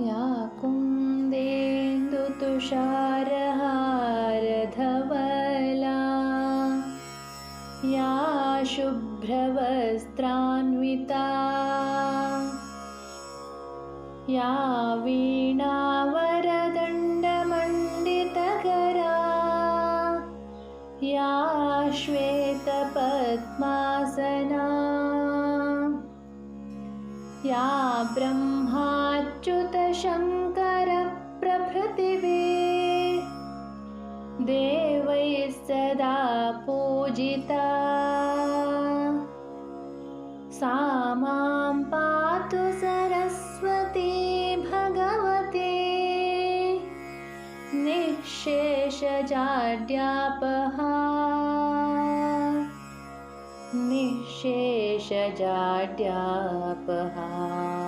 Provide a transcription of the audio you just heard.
या कुन्देन्दुतुषारहारधवला या शुभ्रवस्त्रान्विता। या वीणावरदण्डमण्डितकरा। या श्वेतपद्मासना। या ब्रह्माच्युतशङ्करप्रभृतिभिः देवैः सदा पूजिता। सा मां पातु सरस्वती भगवती। निःशेषजाड्यापहा निःशेषजाड्यापहा